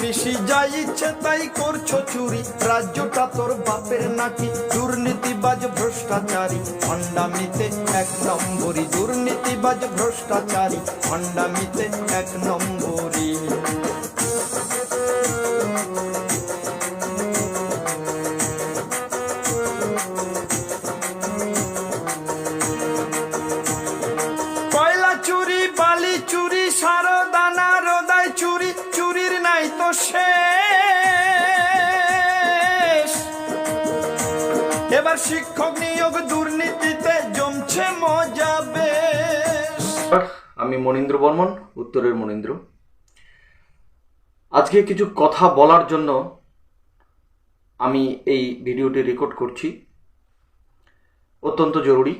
পিসি যা ইচ্ছে তাই করছ চুরি। রাজ্যটা তোর বাপের নাকি দুর্নীতিবাজ ভ্রষ্টাচারী। ভণ্ডামিতে এক নম্বরই, দুর্নীতিবাজ ভ্রষ্টাচারী। ভণ্ডামিতে এক নম্বরই। এবার শিক্ষক নিয়োগ দুর্নীতিতে জমছে মজা বেশ। আমি মনীন্দ্র বর্মন, উত্তরের মনীন্দ্র। আজকে কিছু কথা বলার জন্য আমি এই ভিডিওটি রেকর্ড করছি। অত্যন্ত জরুরি।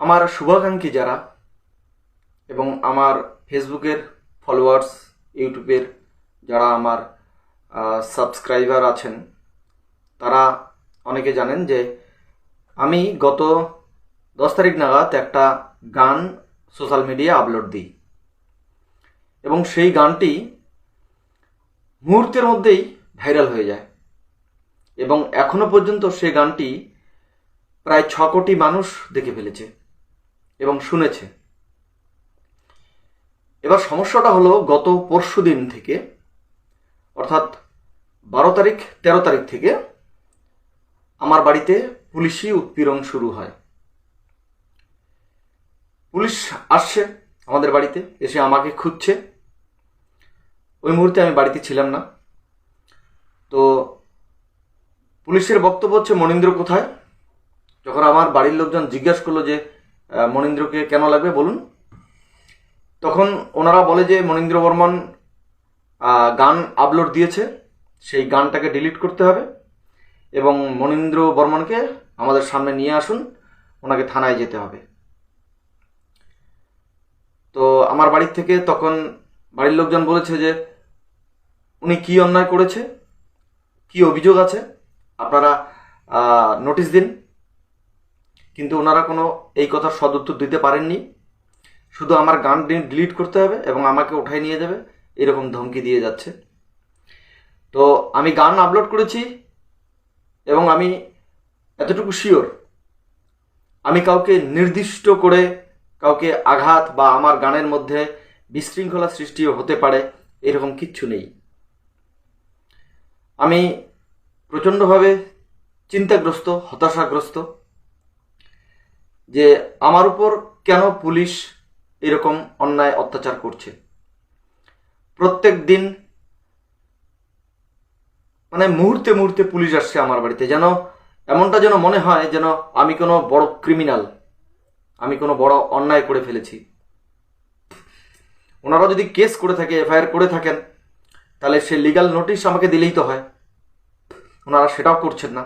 আমার শুভাকাঙ্ক্ষী যারা এবং আমার ফেসবুকের ফলোয়ার্স ইউটিউবের যারা আমার সাবস্ক্রাইবার আছেন তারা অনেকে জানেন যে আমি গত দশ তারিখ নাগাদ একটা গান সোশ্যাল মিডিয়া আপলোড দিই। এবং সেই গানটি মুহূর্তের মধ্যেই ভাইরাল হয়ে যায়। এবং এখনও পর্যন্ত সেই গানটি প্রায় ছ কোটি মানুষ দেখে ফেলেছে এবং শুনেছে। এবার সমস্যাটা হলো গত পরশু দিন থেকে, অর্থাৎ বারো তারিখ, তেরো তারিখ থেকে আমার বাড়িতে পুলিশি উৎপীড়ন শুরু হয়। পুলিশ আসছে আমাদের বাড়িতে, এসে আমাকে খুঁজছে। ওই মুহূর্তে আমি বাড়িতে ছিলাম না। তো পুলিশের বক্তব্য হচ্ছে, মনীন্দ্র কোথায়? যখন আমার বাড়ির লোকজন জিজ্ঞাসা করল যে মনীন্দ্রকে কেন লাগবে, বলুন। তখন ওনারা বলে যে, মনীন্দ্র বর্মন গান আপলোড দিয়েছে। সেই গানটাকে ডিলিট করতে হবে। এবং মনীন্দ্র বর্মনকে আমাদের সামনে নিয়ে আসুন, ওনাকে থানায় যেতে হবে। তো আমার বাড়ির থেকে তখন বাড়ির লোকজন বলেছে যে, উনি কি অন্যায় করেছে? কি অভিযোগ আছে? আপনারা নোটিশ দিন। কিন্তু ওনারা কোনো এই কথার সদুত্তর দিতে পারেননি। শুধু আমার গান ডিলিট করতে হবে এবং আমাকে উঠাই নিয়ে যাবে, এরকম ধমকি দিয়ে যাচ্ছে। তো আমি গান আপলোড করেছি এবং আমি এতটুকু শিওর আমি কাউকে নির্দিষ্ট করে কাউকে আঘাত বা আমার গানের মধ্যে বিশৃঙ্খলা সৃষ্টিও হতে পারে, এরকম কিচ্ছু নেই। আমি প্রচণ্ডভাবে চিন্তাগ্রস্ত, হতাশাগ্রস্ত যে আমার উপর কেন পুলিশ এরকম অন্যায় অত্যাচার করছে। প্রত্যেক দিন মানে মুহূর্তে মুহূর্তে পুলিশ আসছে আমার বাড়িতে, যেন এমনটা যেন মনে হয় যেন আমি কোনো বড় ক্রিমিনাল আমি কোনো বড় অন্যায় করে ফেলেছি। ওনারা যদি কেস করে থাকে, এফআইআর করে থাকেন, তাহলে সে লিগাল নোটিশ আমাকে দিলেই তো হয়। ওনারা সেটাও করছেন না।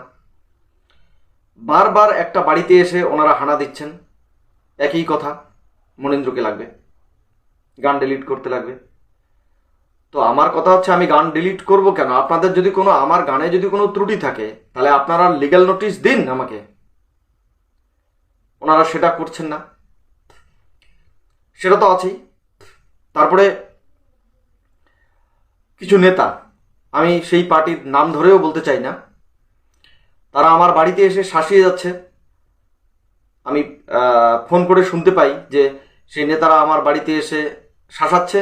বারবার একটা বাড়িতে এসে ওনারা হানা দিচ্ছেন। একই কথা, মনীন্দ্রকে লাগবে। গান ডিলিট করতে লাগবে। তো আমার কথা হচ্ছে আমি গান ডিলিট করব কেন? আপনাদের যদি কোনো, আমার গানে যদি কোনো ত্রুটি থাকে, তাহলে আপনারা লিগ্যাল নোটিশ দিন আমাকে। ওনারা সেটা করছেন না। সেটা তো আছেই। তারপরে কিছু নেতা, আমি সেই পার্টির নাম ধরেও বলতে চাই না, তারা আমার বাড়িতে এসে শাসিয়ে যাচ্ছে। আমি ফোন করে শুনতে পাই যে সেই নেতারা আমার বাড়িতে এসে শাসাচ্ছে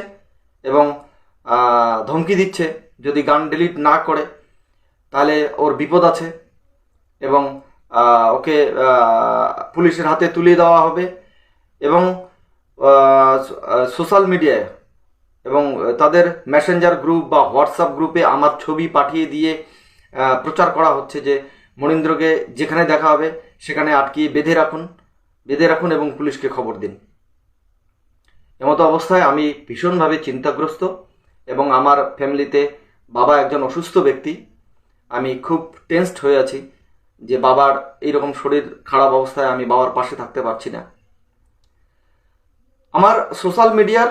এবং ধমকি দিচ্ছে। যদি গান ডিলিট না করে, তাহলে ওর বিপদ আছে এবং ওকে পুলিশের হাতে তুলে দেওয়া হবে এবং সোশ্যাল মিডিয়ায় এবং তাদের মেসেঞ্জার গ্রুপ বা হোয়াটসঅ্যাপ গ্রুপে আমার ছবি পাঠিয়ে দিয়ে প্রচার করা হচ্ছে যে মনীন্দ্রকে যেখানে দেখা হবে সেখানে আটকিয়ে বেঁধে রাখুন বেঁধে রাখুন এবং পুলিশকে খবর দিন। এমতো অবস্থায় আমি ভীষণভাবে চিন্তাগ্রস্ত। এবং আমার ফ্যামিলিতে বাবা একজন অসুস্থ ব্যক্তি, আমি খুব টেনসড হয়ে আছি যে বাবার এইরকম শরীর খারাপ অবস্থায় আমি বাবার পাশে থাকতে পারছি না। আমার সোশ্যাল মিডিয়ার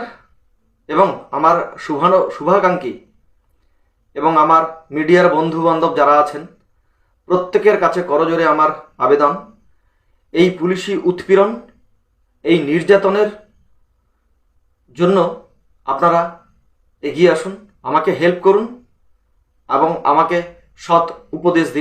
এবং আমার শুভানো, শুভাকাঙ্ক্ষী এবং আমার মিডিয়ার বন্ধু বান্ধব যারা আছেন, প্রত্যেকের কাছে করজোরে আমার আবেদন, এই পুলিশি উৎপীড়ন, এই নির্যাতনের জন্য আপনারা এগিয়ে আসুন আমাকে হেল্প করুন এবং আমাকে সৎ উপদেশ দিন।